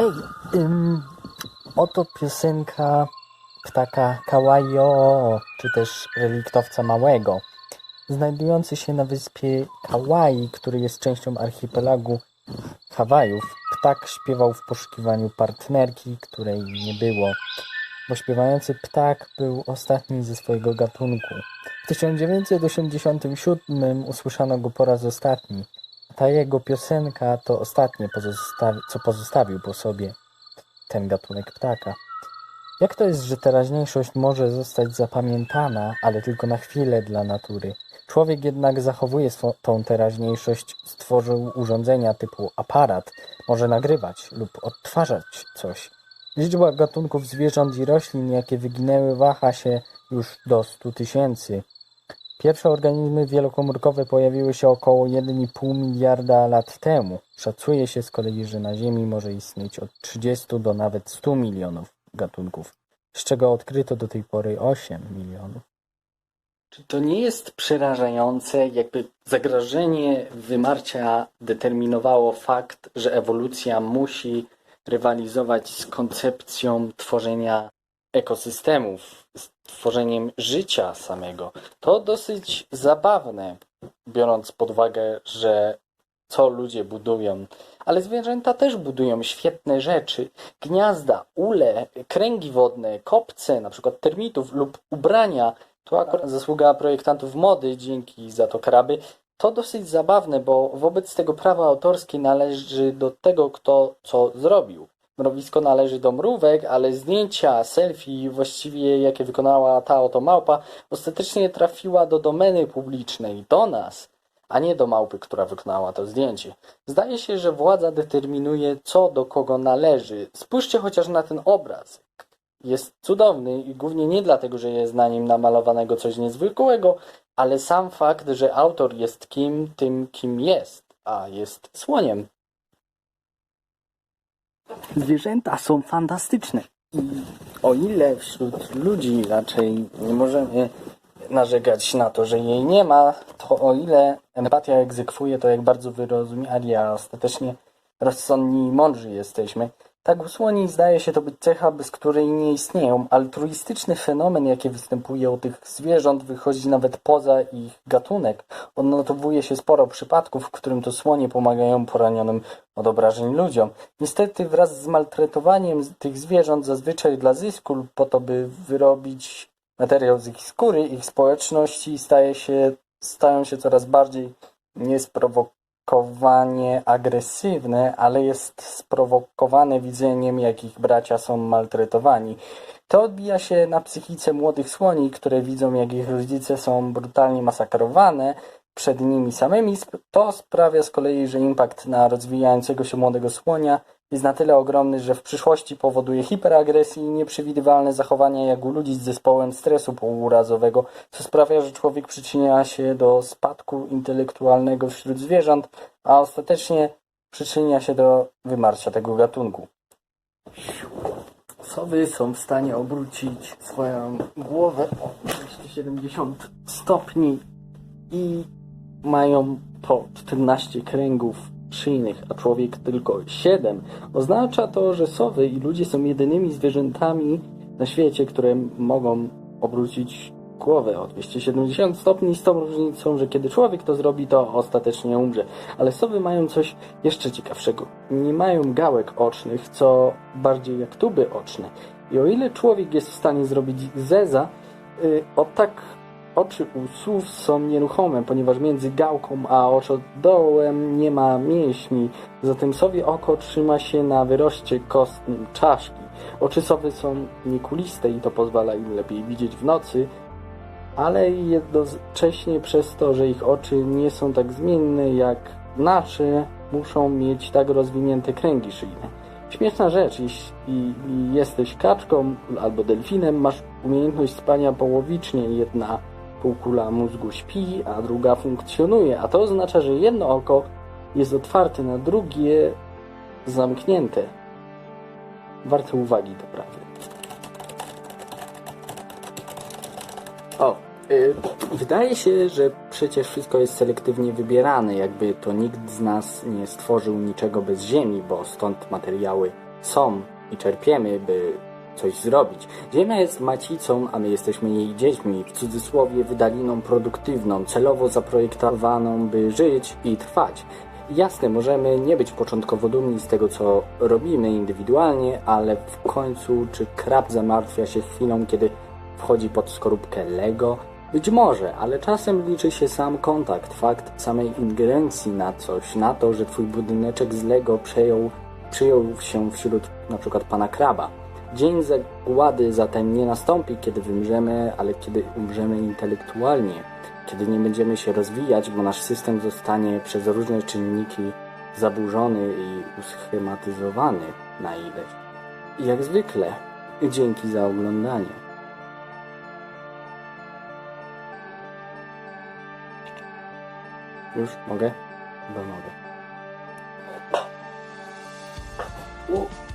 Hej, ym, oto piosenka ptaka Kawaio, czy też reliktowca małego. Znajdujący się na wyspie Kauai, który jest częścią archipelagu Hawajów, ptak śpiewał w poszukiwaniu partnerki, której nie było, bo śpiewający ptak był ostatni ze swojego gatunku. W 1987 usłyszano go po raz ostatni. Ta jego piosenka to ostatnie, pozostawi- co pozostawił po sobie ten gatunek ptaka. Jak to jest, że teraźniejszość może zostać zapamiętana, ale tylko na chwilę dla natury? Człowiek jednak zachowuje swo- tą teraźniejszość, stworzył urządzenia typu aparat, może nagrywać lub odtwarzać coś. Liczba gatunków zwierząt i roślin, jakie wyginęły, waha się już do 100 tysięcy. Pierwsze organizmy wielokomórkowe pojawiły się około 1,5 miliarda lat temu. Szacuje się z kolei, że na Ziemi może istnieć od 30 do nawet 100 milionów gatunków, z czego odkryto do tej pory 8 milionów. Czy to nie jest przerażające, jakby zagrożenie wymarcia determinowało fakt, że ewolucja musi rywalizować z koncepcją tworzenia ekosystemów, z tworzeniem życia samego? To dosyć zabawne, biorąc pod uwagę, że co ludzie budują, ale zwierzęta też budują świetne rzeczy. Gniazda, ule, kręgi wodne, kopce, na przykład termitów lub ubrania. To akurat zasługa projektantów mody, dzięki za to kraby. To dosyć zabawne, bo wobec tego prawo autorskie należy do tego, kto co zrobił. Mrowisko należy do mrówek, ale zdjęcia, selfie, właściwie jakie wykonała ta oto małpa, ostatecznie trafiła do domeny publicznej, do nas, a nie do małpy, która wykonała to zdjęcie. Zdaje się, że władza determinuje, co do kogo należy. Spójrzcie chociaż na ten obraz. Jest cudowny i głównie nie dlatego, że jest na nim namalowanego coś niezwykłego, ale sam fakt, że autor jest kim, tym kim jest, a jest słoniem. Zwierzęta są fantastyczne. I o ile wśród ludzi raczej nie możemy narzekać na to, że jej nie ma, to o ile empatia egzekwuje to, jak bardzo wyrozumiali, a ostatecznie rozsądni i mądrzy jesteśmy, tak słoni zdaje się to być cecha, bez której nie istnieją. Altruistyczny fenomen, jaki występuje u tych zwierząt, wychodzi nawet poza ich gatunek. Odnotowuje się sporo przypadków, w którym to słonie pomagają poranionym od obrażeń ludziom. Niestety wraz z maltretowaniem tych zwierząt, zazwyczaj dla zysku lub po to, by wyrobić materiał z ich skóry, ich społeczności staje się, stają się coraz bardziej niesprowokowanie agresywne, ale jest sprowokowane widzeniem, jak ich bracia są maltretowani. To odbija się na psychice młodych słoni, które widzą, jak ich rodzice są brutalnie masakrowane przed nimi samymi. To sprawia z kolei, że impact na rozwijającego się młodego słonia jest na tyle ogromny, że w przyszłości powoduje hiperagresję i nieprzewidywalne zachowania jak u ludzi z zespołem stresu pourazowego, co sprawia, że człowiek przyczynia się do spadku intelektualnego wśród zwierząt, a ostatecznie przyczynia się do wymarcia tego gatunku. Sowy są w stanie obrócić swoją głowę o 270 stopni i mają po 14 kręgów szyjnych, a człowiek tylko 7. Oznacza to, że sowy i ludzie są jedynymi zwierzętami na świecie, które mogą obrócić głowę o 270 stopni z tą różnicą, że kiedy człowiek to zrobi, to ostatecznie umrze. Ale sowy mają coś jeszcze ciekawszego. Nie mają gałek ocznych, co bardziej jak tuby oczne. I o ile człowiek jest w stanie zrobić zeza, y, o tak Oczy u słów są nieruchome, ponieważ między gałką a oczodołem nie ma mięśni. Zatem sowie oko trzyma się na wyroście kostnym czaszki. Oczy sowy są niekuliste i to pozwala im lepiej widzieć w nocy, ale jednocześnie przez to, że ich oczy nie są tak zmienne jak nasze, muszą mieć tak rozwinięte kręgi szyjne. Śmieszna rzecz, jeśli jesteś kaczką albo delfinem, masz umiejętność spania połowicznie, jedna półkula mózgu śpi, a druga funkcjonuje, a to oznacza, że jedno oko jest otwarte, na drugie zamknięte. Warte uwagi to prawda. O, y, wydaje się, że przecież wszystko jest selektywnie wybierane, jakby to nikt z nas nie stworzył niczego bez ziemi, bo stąd materiały są i czerpiemy, by coś zrobić. Ziemia jest macicą, a my jesteśmy jej dziećmi, w cudzysłowie wydaliną produktywną, celowo zaprojektowaną, by żyć i trwać. Jasne, możemy nie być początkowo dumni z tego, co robimy indywidualnie, ale w końcu czy krab zamartwia się chwilą, kiedy wchodzi pod skorupkę Lego? Być może, ale czasem liczy się sam kontakt, fakt samej ingerencji na coś, na to, że twój budyneczek z Lego przejął, przyjął się wśród na przykład pana kraba. Dzień zagłady zatem nie nastąpi, kiedy wymrzemy, ale kiedy umrzemy intelektualnie, kiedy nie będziemy się rozwijać, bo nasz system zostanie przez różne czynniki zaburzony i uschematyzowany na ileś. Jak zwykle, dzięki za oglądanie. Już mogę? Chyba mogę. U.